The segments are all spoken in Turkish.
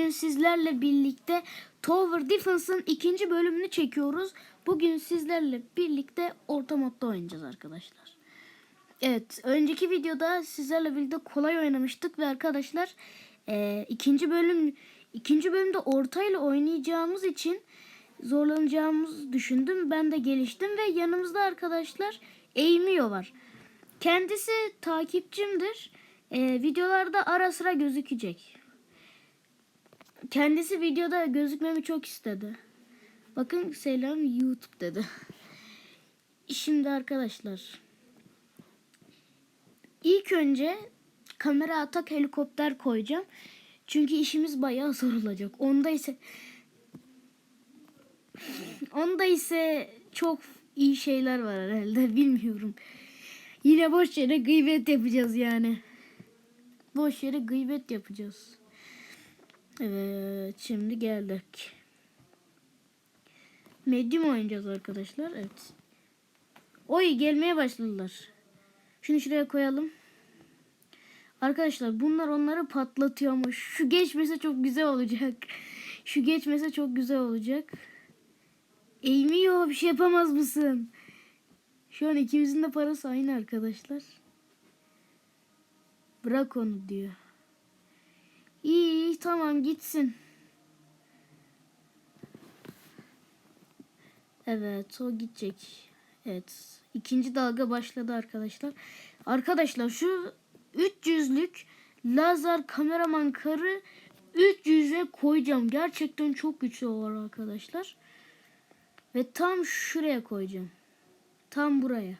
Bugün sizlerle birlikte Tower Defense'ın ikinci bölümünü çekiyoruz. Bugün sizlerle birlikte orta modda oynayacağız arkadaşlar. Evet, önceki videoda sizlerle birlikte kolay oynamıştık ve arkadaşlar eee, ikinci bölüm ikinci bölümde ortayla oynayacağımız için zorlanacağımızı düşündüm. Ben de geliştim ve yanımızda arkadaşlar Eymio var. Kendisi takipçimdir. Eee, videolarda ara sıra gözükecek. Kendisi videoda gözükmemi çok istedi. Bakın selam YouTube dedi. Şimdi arkadaşlar. İlk önce kamera atak helikopter koyacağım. Çünkü işimiz bayağı zor olacak. Onda ise onda ise çok iyi şeyler var herhalde bilmiyorum. Yine boş yere gıybet yapacağız yani. Boş yere gıybet yapacağız. Evet şimdi geldik. Medium oynayacağız arkadaşlar. Evet. Oy gelmeye başladılar. Şunu şuraya koyalım. Arkadaşlar bunlar onları patlatıyormuş. Şu geçmese çok güzel olacak. Şu geçmese çok güzel olacak. Eğmiyor bir şey yapamaz mısın? Şu an ikimizin de parası aynı arkadaşlar. Bırak onu diyor. İyi, iyi tamam gitsin. Evet o gidecek. Evet ikinci dalga başladı arkadaşlar. Arkadaşlar şu 300'lük lazer kameraman karı 300'e koyacağım. Gerçekten çok güçlü olur arkadaşlar. Ve tam şuraya koyacağım. Tam buraya.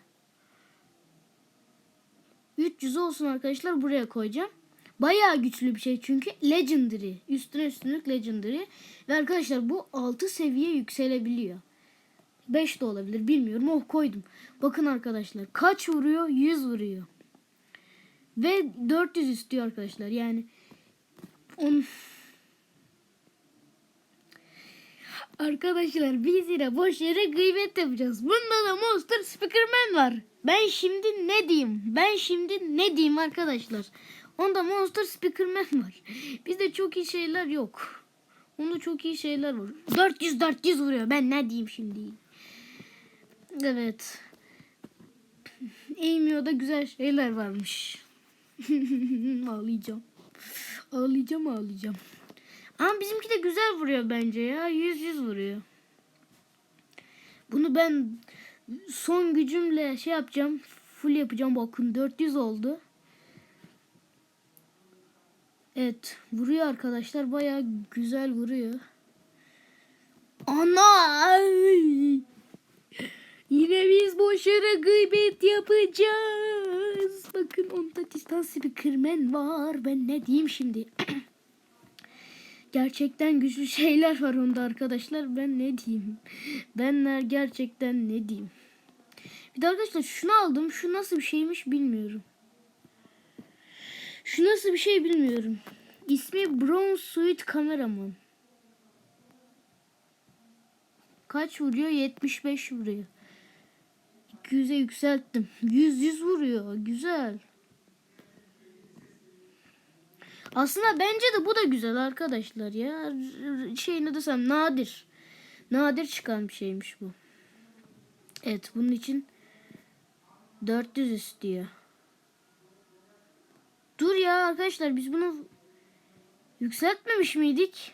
300 olsun arkadaşlar buraya koyacağım. Bayağı güçlü bir şey çünkü legendary. Üstüne üstünlük legendary. Ve arkadaşlar bu 6 seviye yükselebiliyor. 5 de olabilir bilmiyorum. Oh koydum. Bakın arkadaşlar kaç vuruyor? 100 vuruyor. Ve 400 istiyor arkadaşlar. Yani on... Arkadaşlar biz yine boş yere gıybet yapacağız. Bunda da Monster Speakerman var. Ben şimdi ne diyeyim? Ben şimdi ne diyeyim arkadaşlar? Onda Monster Speakerman var. Bizde çok iyi şeyler yok. Onda çok iyi şeyler var. 400 400 vuruyor. Ben ne diyeyim şimdi? Evet. Eğmiyor'da güzel şeyler varmış. ağlayacağım. Ağlayacağım ağlayacağım. Ama bizimki de güzel vuruyor bence ya. Yüz yüz vuruyor. Bunu ben son gücümle şey yapacağım. Full yapacağım. Bakın 400 oldu. Evet. Vuruyor arkadaşlar. Baya güzel vuruyor. Ana! Yine biz boş yere gıybet yapacağız. Bakın onda distans speakerman var. Ben ne diyeyim şimdi? gerçekten güçlü şeyler var onda arkadaşlar. Ben ne diyeyim? Benler gerçekten ne diyeyim? Bir de arkadaşlar şunu aldım. Şu nasıl bir şeymiş bilmiyorum. Şu nasıl bir şey bilmiyorum. İsmi Brown Suit Kameraman. Kaç vuruyor? 75 vuruyor. 200'e yükselttim. 100 100 vuruyor. Güzel. Aslında bence de bu da güzel arkadaşlar ya. Şey ne desem nadir. Nadir çıkan bir şeymiş bu. Evet bunun için 400 istiyor. Dur ya arkadaşlar biz bunu yükseltmemiş miydik?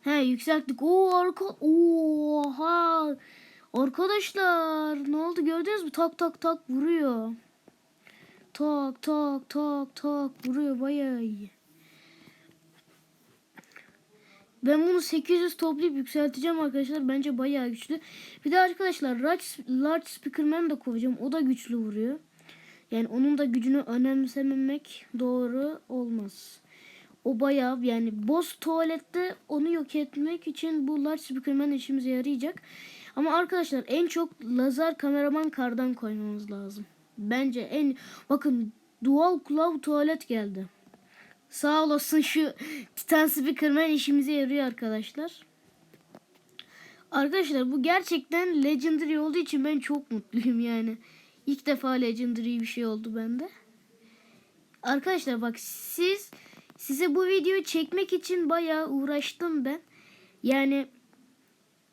He yükselttik. Oo arka oha. Arkadaşlar ne oldu gördünüz mü? Tak tak tak vuruyor. Tak tak tak tak vuruyor bayağı iyi. Ben bunu 800 toplayıp yükselteceğim arkadaşlar. Bence bayağı güçlü. Bir de arkadaşlar large, large speakerman da koyacağım. O da güçlü vuruyor. Yani onun da gücünü önemsememek doğru olmaz. O bayağı yani boss tuvalette onu yok etmek için bu large speakerman işimize yarayacak. Ama arkadaşlar en çok lazer kameraman kardan koymamız lazım. Bence en bakın dual claw tuvalet geldi. Sağ olasın şu Titan Speakerman işimize yarıyor arkadaşlar. Arkadaşlar bu gerçekten legendary olduğu için ben çok mutluyum yani. İlk defa legendary bir şey oldu bende. Arkadaşlar bak siz size bu videoyu çekmek için bayağı uğraştım ben. Yani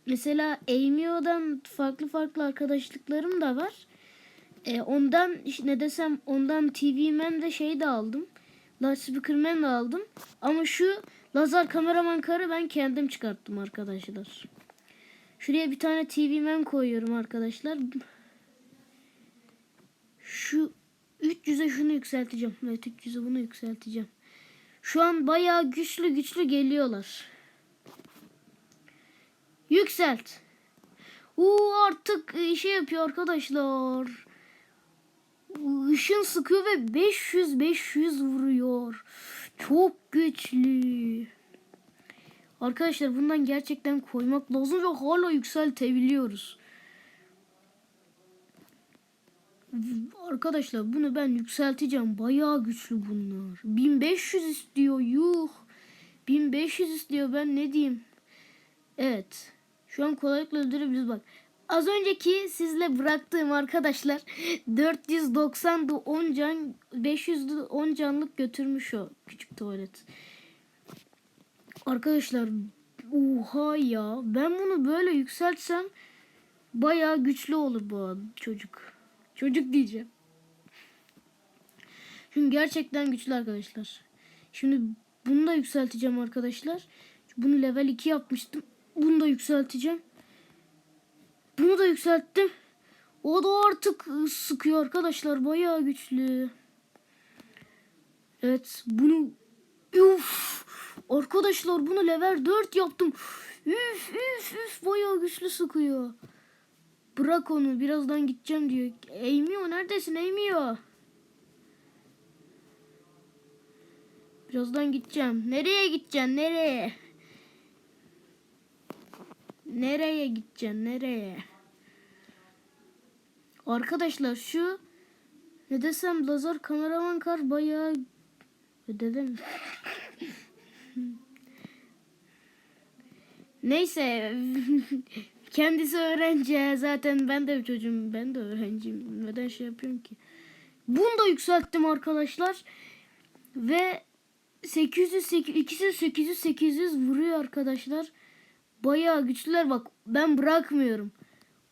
mesela Amio'dan farklı farklı arkadaşlıklarım da var. E, ondan ne desem ondan TV Man de şey de aldım. Loudspeaker Man de aldım. Ama şu lazer kameraman karı ben kendim çıkarttım arkadaşlar. Şuraya bir tane TV Man koyuyorum arkadaşlar. Şu 300'e şunu yükselteceğim. Evet 300'e bunu yükselteceğim. Şu an bayağı güçlü güçlü geliyorlar. Yükselt. Uuu artık şey yapıyor arkadaşlar. Işın sıkıyor ve 500 500 vuruyor. Çok güçlü. Arkadaşlar bundan gerçekten koymak lazım ve hala yükseltebiliyoruz. Arkadaşlar bunu ben yükselteceğim. Bayağı güçlü bunlar. 1500 istiyor. Yuh. 1500 istiyor. Ben ne diyeyim? Evet. Şu an kolaylıkla öldürebiliriz bak. Az önceki sizle bıraktığım arkadaşlar 490'da 10 can 500'de 10 canlık götürmüş o küçük tuvalet. Arkadaşlar oha ya ben bunu böyle yükseltsem bayağı güçlü olur bu çocuk. Çocuk diyeceğim. Çünkü gerçekten güçlü arkadaşlar. Şimdi bunu da yükselteceğim arkadaşlar. Bunu level 2 yapmıştım. Bunu da yükselteceğim. Bunu da yükselttim. O da artık sıkıyor arkadaşlar. Bayağı güçlü. Evet bunu Uf! Arkadaşlar bunu level 4 yaptım. Üf üf üf bayağı güçlü sıkıyor. Bırak onu birazdan gideceğim diyor. Eğmiyor neredesin eğmiyor. Birazdan gideceğim. Nereye gideceksin nereye? Nereye gideceksin nereye? Arkadaşlar şu ne desem lazer kameraman kar bayağı ödedim. Neyse kendisi öğrenci. Zaten ben de çocuğum. Ben de öğrenciyim. Neden şey yapıyorum ki? Bunu da yükselttim arkadaşlar. Ve 800 800 ikisi 800 800 vuruyor arkadaşlar. Bayağı güçlüler. Bak ben bırakmıyorum.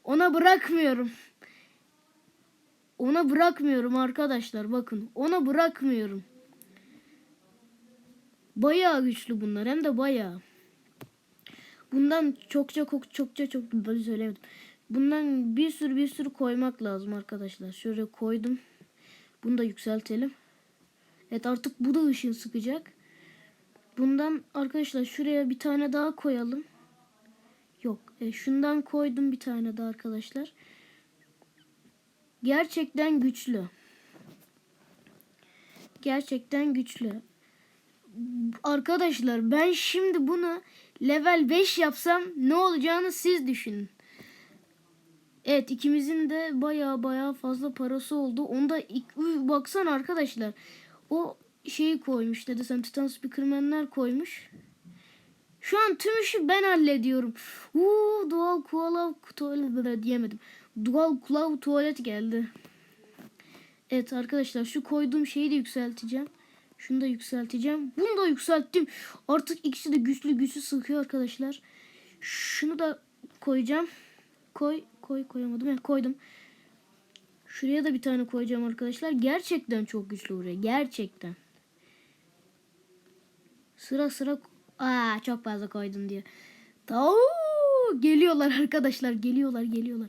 Ona bırakmıyorum. Ona bırakmıyorum arkadaşlar. Bakın ona bırakmıyorum. Bayağı güçlü bunlar. Hem de bayağı Bundan çokça çok çokça çok böyle söylemedim. Bundan bir sürü bir sürü koymak lazım arkadaşlar. Şöyle koydum. Bunu da yükseltelim. Evet artık bu da ışın sıkacak. Bundan arkadaşlar şuraya bir tane daha koyalım. Yok. E, şundan koydum bir tane daha arkadaşlar. Gerçekten güçlü. Gerçekten güçlü. Arkadaşlar ben şimdi bunu level 5 yapsam ne olacağını siz düşünün. Evet ikimizin de baya baya fazla parası oldu. Onda baksana arkadaşlar. O şeyi koymuş dedi sen Titan Speakerman'ler koymuş. Şu an tüm işi ben hallediyorum. Uuu doğal kulav tuvalet diyemedim. Doğal kulav tuvalet geldi. Evet arkadaşlar şu koyduğum şeyi de yükselteceğim. Şunu da yükselteceğim. Bunu da yükselttim. Artık ikisi de güçlü güçlü sıkıyor arkadaşlar. Şunu da koyacağım. Koy koy koyamadım. Yani koydum. Şuraya da bir tane koyacağım arkadaşlar. Gerçekten çok güçlü buraya. Gerçekten. Sıra sıra Aa çok fazla koydum diyor. Tau geliyorlar arkadaşlar. Geliyorlar geliyorlar.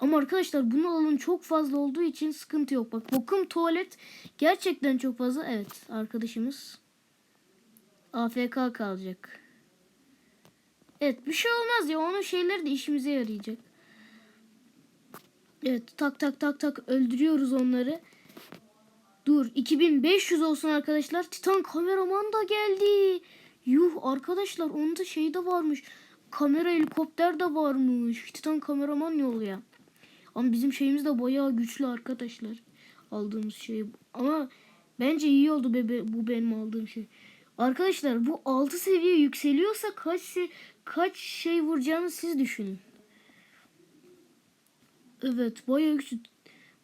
Ama arkadaşlar bunun alanı çok fazla olduğu için sıkıntı yok. Bak bokum tuvalet gerçekten çok fazla. Evet arkadaşımız AFK kalacak. Evet bir şey olmaz ya onun şeyleri de işimize yarayacak. Evet tak tak tak tak öldürüyoruz onları. Dur 2500 olsun arkadaşlar. Titan kameraman da geldi. Yuh arkadaşlar onda şey de varmış. Kamera helikopter de varmış. Titan kameraman yolu Ama bizim şeyimiz de bayağı güçlü arkadaşlar. Aldığımız şey. Ama bence iyi oldu bebe bu benim aldığım şey. Arkadaşlar bu 6 seviye yükseliyorsa kaç şey, kaç şey vuracağını siz düşünün. Evet bayağı güçlü.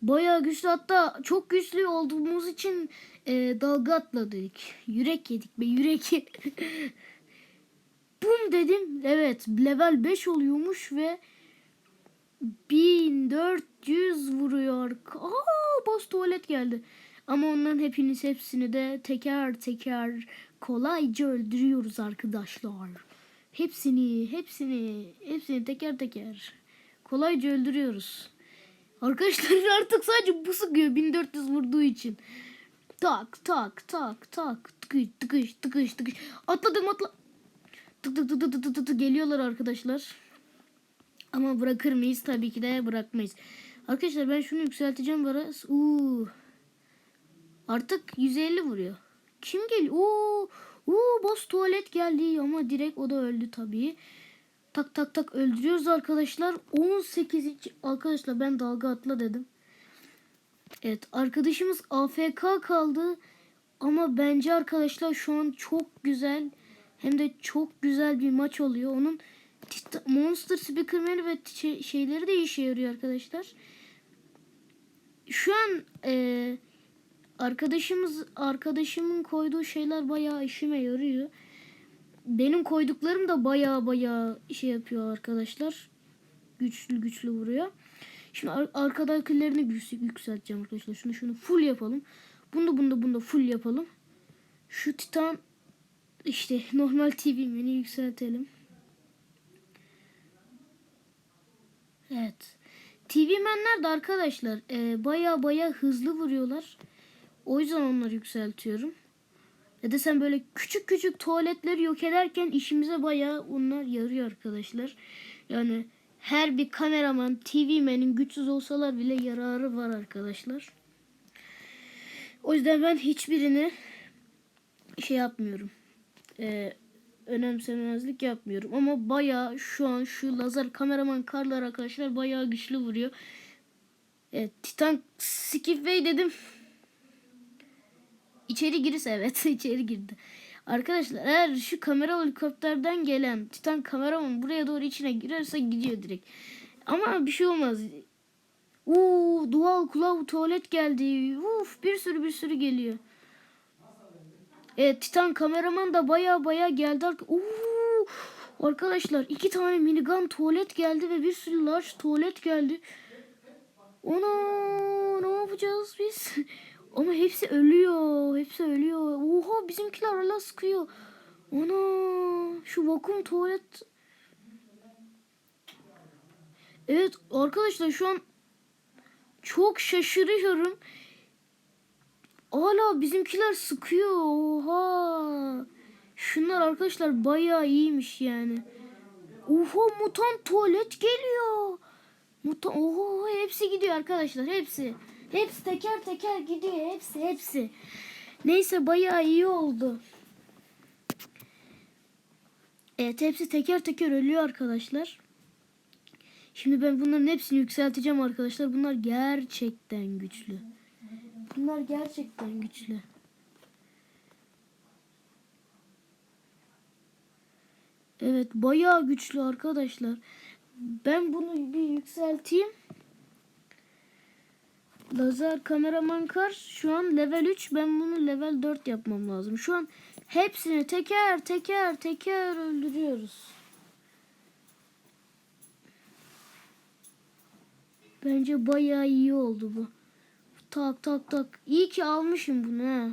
Bayağı güçlü hatta çok güçlü olduğumuz için e, dalga atladık. Yürek yedik be yürek. Bum dedim. Evet level 5 oluyormuş ve 1400 vuruyor. Aa boss tuvalet geldi. Ama onların hepiniz hepsini de teker teker kolayca öldürüyoruz arkadaşlar. Hepsini, hepsini, hepsini teker teker kolayca öldürüyoruz. Arkadaşlar artık sadece bu sıkıyor 1400 vurduğu için. Tak tak tak tak tıkış tıkış tıkış tıkış. Atladım atla. Tık tık tık tık tık tık tık geliyorlar arkadaşlar. Ama bırakır mıyız? Tabii ki de bırakmayız. Arkadaşlar ben şunu yükselteceğim biraz. Uuu. Artık 150 vuruyor. Kim geliyor? Oo, oo, boss tuvalet geldi ama direkt o da öldü tabii. Tak tak tak öldürüyoruz arkadaşlar. 18. Arkadaşlar ben dalga atla dedim. Evet arkadaşımız AFK kaldı. Ama bence arkadaşlar şu an çok güzel hem de çok güzel bir maç oluyor. Onun Monster Speakerman ve şey- şeyleri de işe yarıyor arkadaşlar. Şu an e, arkadaşımız arkadaşımın koyduğu şeyler bayağı işime yarıyor. Benim koyduklarım da bayağı bayağı şey yapıyor arkadaşlar. Güçlü güçlü vuruyor. Şimdi ar- arkadakilerini yük- yükselteceğim arkadaşlar. Şunu şunu full yapalım. Bunu da bunu bunu full yapalım. Şu Titan işte normal TV menü yükseltelim. Evet. TV menler de arkadaşlar e, baya baya hızlı vuruyorlar. O yüzden onları yükseltiyorum. Ya da sen böyle küçük küçük tuvaletleri yok ederken işimize baya onlar yarıyor arkadaşlar. Yani her bir kameraman, TV menin güçsüz olsalar bile yararı var arkadaşlar. O yüzden ben hiçbirini şey yapmıyorum. Ee, önemsemezlik yapmıyorum. Ama bayağı şu an şu lazer kameraman karlar arkadaşlar bayağı güçlü vuruyor. Evet, Titan Skipway dedim. İçeri girirse evet içeri girdi. Arkadaşlar eğer şu kamera helikopterden gelen Titan kameraman buraya doğru içine girerse gidiyor direkt. Ama bir şey olmaz. Uuu dual kulağı tuvalet geldi. Uf bir sürü bir sürü geliyor. Evet Titan kameraman da baya baya geldi. Uuu arkadaşlar iki tane minigun tuvalet geldi ve bir sürü large tuvalet geldi. Ona ne yapacağız biz? Ama hepsi ölüyor. Hepsi ölüyor. Oha bizimkiler hala sıkıyor. Ana şu vakum tuvalet. Evet arkadaşlar şu an çok şaşırıyorum. Hala bizimkiler sıkıyor. Oha. Şunlar arkadaşlar bayağı iyiymiş yani. Oha mutant tuvalet geliyor. Mutant oha hepsi gidiyor arkadaşlar hepsi. Hepsi teker teker gidiyor hepsi hepsi. Neyse bayağı iyi oldu. Evet hepsi teker teker ölüyor arkadaşlar. Şimdi ben bunların hepsini yükselteceğim arkadaşlar. Bunlar gerçekten güçlü. Bunlar gerçekten güçlü. Evet bayağı güçlü arkadaşlar. Ben bunu bir yükselteyim. Lazer kameraman kar şu an level 3 ben bunu level 4 yapmam lazım. Şu an hepsini teker teker teker öldürüyoruz. Bence bayağı iyi oldu bu. Tak tak tak. İyi ki almışım bunu ha.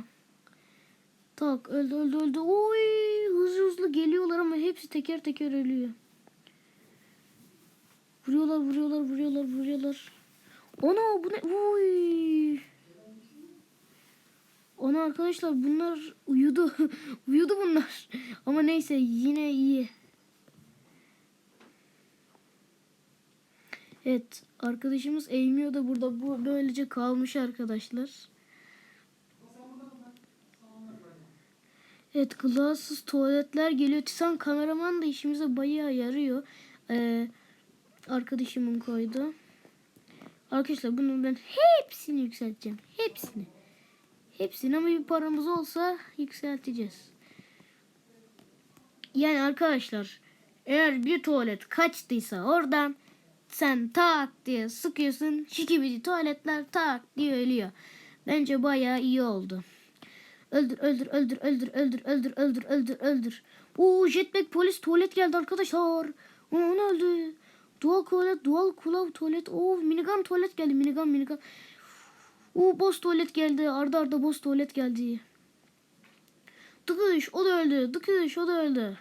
Tak öldü öldü öldü. Oy hızlı hızlı geliyorlar ama hepsi teker teker ölüyor. Vuruyorlar vuruyorlar vuruyorlar vuruyorlar. Ana bu ne? Uy. Ana arkadaşlar bunlar uyudu. uyudu bunlar. Ama neyse yine iyi. Evet arkadaşımız eğmiyor da burada bu böylece kalmış arkadaşlar. Evet glassız tuvaletler geliyor. Titan kameraman da işimize bayağı yarıyor. Ee, arkadaşımın koydu. Arkadaşlar bunu ben hepsini yükselteceğim. Hepsini. Hepsini ama bir paramız olsa yükselteceğiz. Yani arkadaşlar eğer bir tuvalet kaçtıysa oradan sen tak diye sıkıyorsun. Şikibidi tuvaletler tak diye ölüyor. Bence bayağı iyi oldu. Öldür öldür öldür öldür öldür öldür öldür öldür öldür. Oo jetpack polis tuvalet geldi arkadaşlar. Onu öldü. Dual tuvalet dual kulav tuvalet. Oo minigun tuvalet geldi minigun minigun. Oo boss tuvalet geldi. Arda arda boss tuvalet geldi. Dıkış o da öldü. Dıkış o da öldü.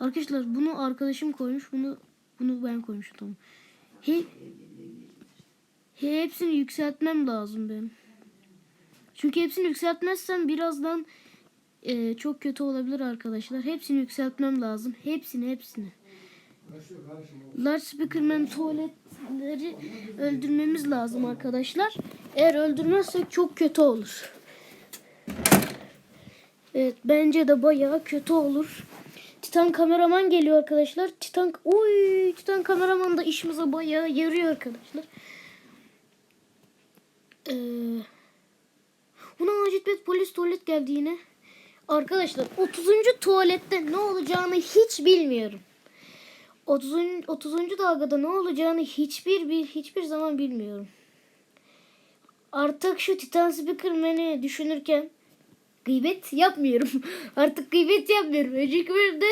Arkadaşlar bunu arkadaşım koymuş. Bunu bunu ben tamam. He, he, hepsini yükseltmem lazım benim. Çünkü hepsini yükseltmezsem birazdan e, çok kötü olabilir arkadaşlar. Hepsini yükseltmem lazım. Hepsini hepsini. Large Speakerman tuvaletleri öldürmemiz lazım arkadaşlar. Eğer öldürmezsek çok kötü olur. Evet bence de bayağı kötü olur. Titan kameraman geliyor arkadaşlar. Titan oy Titan kameraman da işimize bayağı yarıyor arkadaşlar. Ee, buna acil polis tuvalet geldi yine. Arkadaşlar 30. tuvalette ne olacağını hiç bilmiyorum. 30. 30. dalgada ne olacağını hiçbir bir hiçbir zaman bilmiyorum. Artık şu Titan Speakerman'i düşünürken gıybet yapmıyorum. Artık gıybet yapmıyorum. Önceki bölümde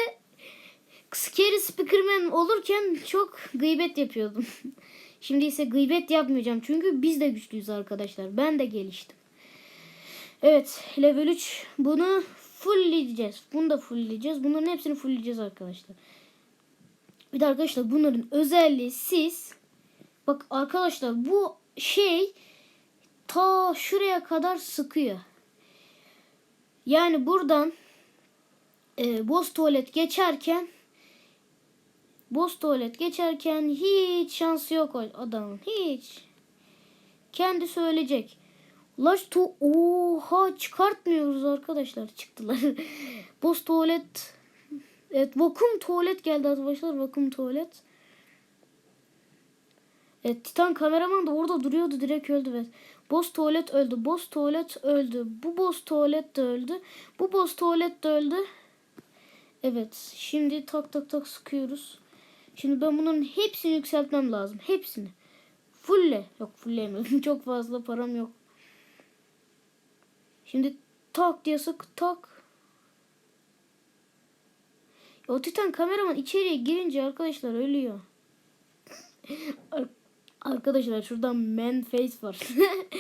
Scary Speakerman olurken çok gıybet yapıyordum. Şimdi ise gıybet yapmayacağım. Çünkü biz de güçlüyüz arkadaşlar. Ben de geliştim. Evet level 3 bunu fullleyeceğiz. Bunu da fullleyeceğiz. Bunların hepsini fullleyeceğiz arkadaşlar. Bir de arkadaşlar bunların özelliği siz bak arkadaşlar bu şey ta şuraya kadar sıkıyor. Yani buradan e, boss tuvalet geçerken boss tuvalet geçerken hiç şansı yok adamın. Hiç. Kendi söyleyecek. Ulaş to oha çıkartmıyoruz arkadaşlar. Çıktılar. boss tuvalet Evet vakum tuvalet geldi arkadaşlar. Vakum tuvalet. Evet Titan kameraman da orada duruyordu. Direkt öldü. Evet. Boss tuvalet öldü. Boss tuvalet öldü. Bu boss tuvalet de öldü. Bu boss tuvalet de öldü. Evet. Şimdi tak tak tak sıkıyoruz. Şimdi ben bunların hepsini yükseltmem lazım. Hepsini. Fulle. Yok fulleyemiyorum. Çok fazla param yok. Şimdi tak diye sık tak. O Titan kameraman içeriye girince arkadaşlar ölüyor. Ar- arkadaşlar şurada man face var.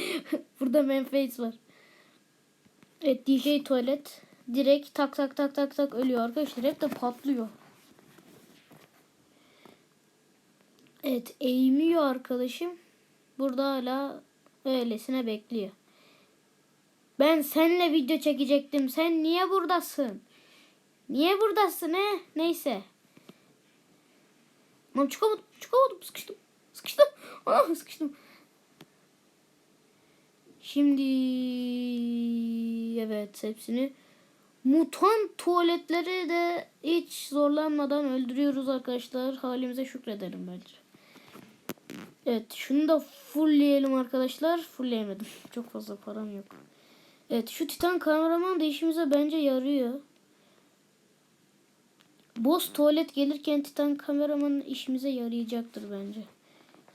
Burada man face var. Evet DJ tuvalet direkt tak tak tak tak tak ölüyor arkadaşlar. Hep de patlıyor. Evet eğmiyor arkadaşım. Burada hala öylesine bekliyor. Ben seninle video çekecektim. Sen niye buradasın? Niye buradasın he? Neyse. Lan çıkamadım. Çıkamadım. Sıkıştım. Sıkıştım. Ah sıkıştım. Şimdi evet hepsini mutant tuvaletleri de hiç zorlanmadan öldürüyoruz arkadaşlar. Halimize şükredelim bence. Evet şunu da fullleyelim arkadaşlar. Fullleyemedim. Çok fazla param yok. Evet şu titan kameraman da işimize bence yarıyor. Boss tuvalet gelirken Titan kameramanın işimize yarayacaktır bence.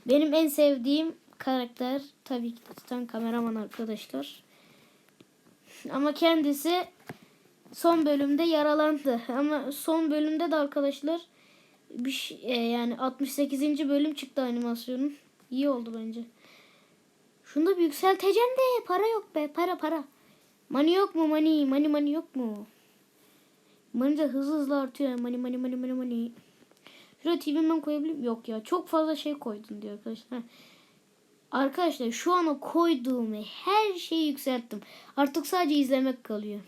Benim en sevdiğim karakter tabii ki Titan kameraman arkadaşlar. Ama kendisi son bölümde yaralandı. Ama son bölümde de arkadaşlar bir şey, yani 68. bölüm çıktı animasyonun. İyi oldu bence. Şunu da bir yükselteceğim de para yok be para para. Money yok mu money? Money money yok mu? Money de hızlı hızlı artıyor. Money money money money money. Şuraya TV'den koyabilir miyim? Yok ya çok fazla şey koydun diyor arkadaşlar. Arkadaşlar şu ana koyduğum her şeyi yükselttim. Artık sadece izlemek kalıyor.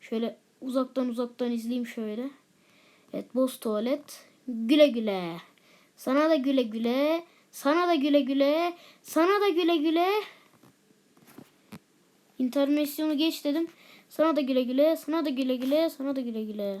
Şöyle uzaktan uzaktan izleyeyim şöyle. Evet boss tuvalet. Güle güle. Sana da güle güle. Sana da güle güle. Sana da güle güle. İntermisyonu geç dedim. Sana da güle güle, sana da güle güle, sana da güle güle.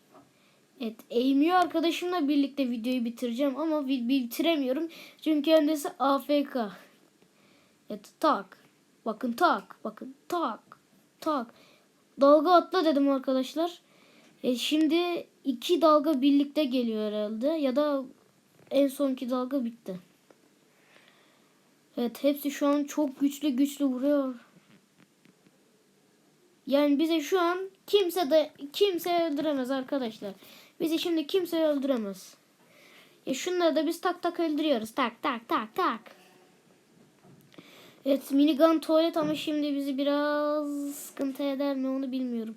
Evet Amy arkadaşımla birlikte videoyu bitireceğim ama bi- bitiremiyorum. Çünkü kendisi AFK. Evet tak. Bakın tak. Bakın tak. Tak. Dalga atla dedim arkadaşlar. E şimdi iki dalga birlikte geliyor herhalde. Ya da en sonki dalga bitti. Evet hepsi şu an çok güçlü güçlü vuruyor. Yani bize şu an kimse de kimse öldüremez arkadaşlar. Bizi şimdi kimse öldüremez. Ya şunları da biz tak tak öldürüyoruz. Tak tak tak tak. Evet minigun tuvalet ama şimdi bizi biraz sıkıntı eder mi onu bilmiyorum.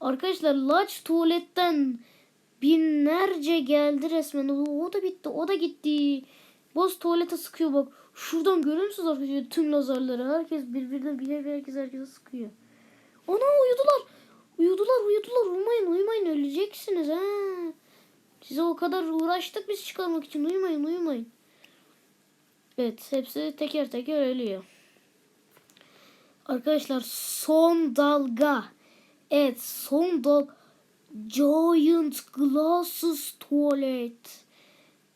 Arkadaşlar large tuvaletten binlerce geldi resmen. O, da bitti. O da gitti. Boss tuvalete sıkıyor bak. Şuradan görüyor musunuz arkadaşlar tüm lazerleri? Herkes birbirine bile herkes herkese sıkıyor. Ana uyudular. Uyudular uyudular. Uyumayın uyumayın öleceksiniz ha. Size o kadar uğraştık biz çıkarmak için. Uyumayın uyumayın. Evet hepsi teker teker ölüyor. Arkadaşlar son dalga. Evet son dalga. Giant Glasses Tuvalet.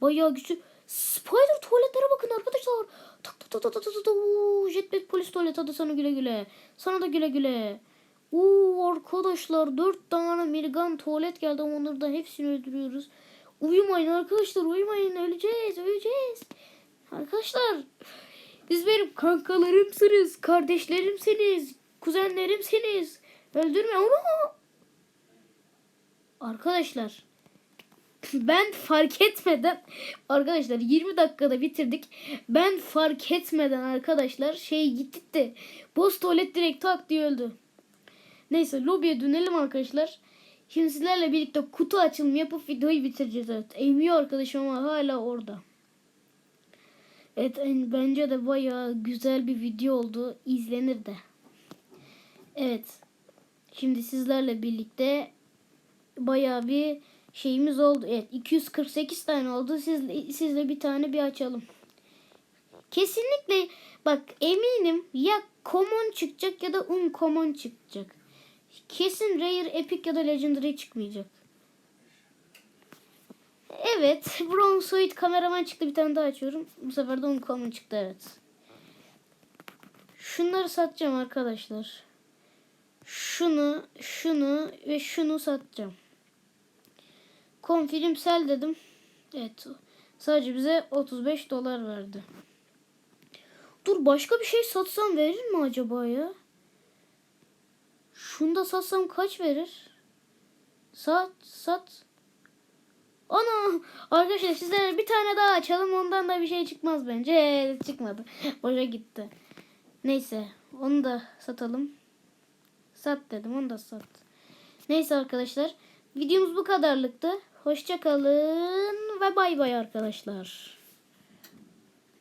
Bayağı güçlü. Spider tuvaletlere bakın arkadaşlar. Tak tak tak tak tak tak Jetpack polis tuvalet hadi sana güle güle. Sana da güle güle. Oo arkadaşlar dört tane minigun tuvalet geldi onları da hepsini öldürüyoruz. Uyumayın arkadaşlar uyumayın öleceğiz öleceğiz. Arkadaşlar siz benim kankalarımsınız, kardeşlerimsiniz, kuzenlerimsiniz. Öldürme onu. Arkadaşlar ben fark etmeden arkadaşlar 20 dakikada bitirdik. Ben fark etmeden arkadaşlar şey gittik de boss tuvalet direkt tak diye öldü. Neyse lobiye dönelim arkadaşlar. Şimdi sizlerle birlikte kutu açılımı yapıp videoyu bitireceğiz. Evet. Amy arkadaşım ama hala orada. Evet en- bence de bayağı güzel bir video oldu. İzlenir de. Evet. Şimdi sizlerle birlikte bayağı bir şeyimiz oldu. Evet 248 tane oldu. Siz, sizle bir tane bir açalım. Kesinlikle bak eminim ya common çıkacak ya da uncommon çıkacak. Kesin rare, epic ya da legendary çıkmayacak. Evet, Bronzoid kameraman çıktı. Bir tane daha açıyorum. Bu sefer de uncommon çıktı evet. Şunları satacağım arkadaşlar. Şunu, şunu ve şunu satacağım. Konfirmsel dedim. Evet. Sadece bize 35 dolar verdi. Dur başka bir şey satsam verir mi acaba ya? Şunu da satsam kaç verir? Sat, sat. Ana arkadaşlar sizlere bir tane daha açalım ondan da bir şey çıkmaz bence. Ee, çıkmadı. Boşa gitti. Neyse onu da satalım. Sat dedim onu da sat. Neyse arkadaşlar videomuz bu kadarlıktı. Hoşça kalın ve bay bay arkadaşlar.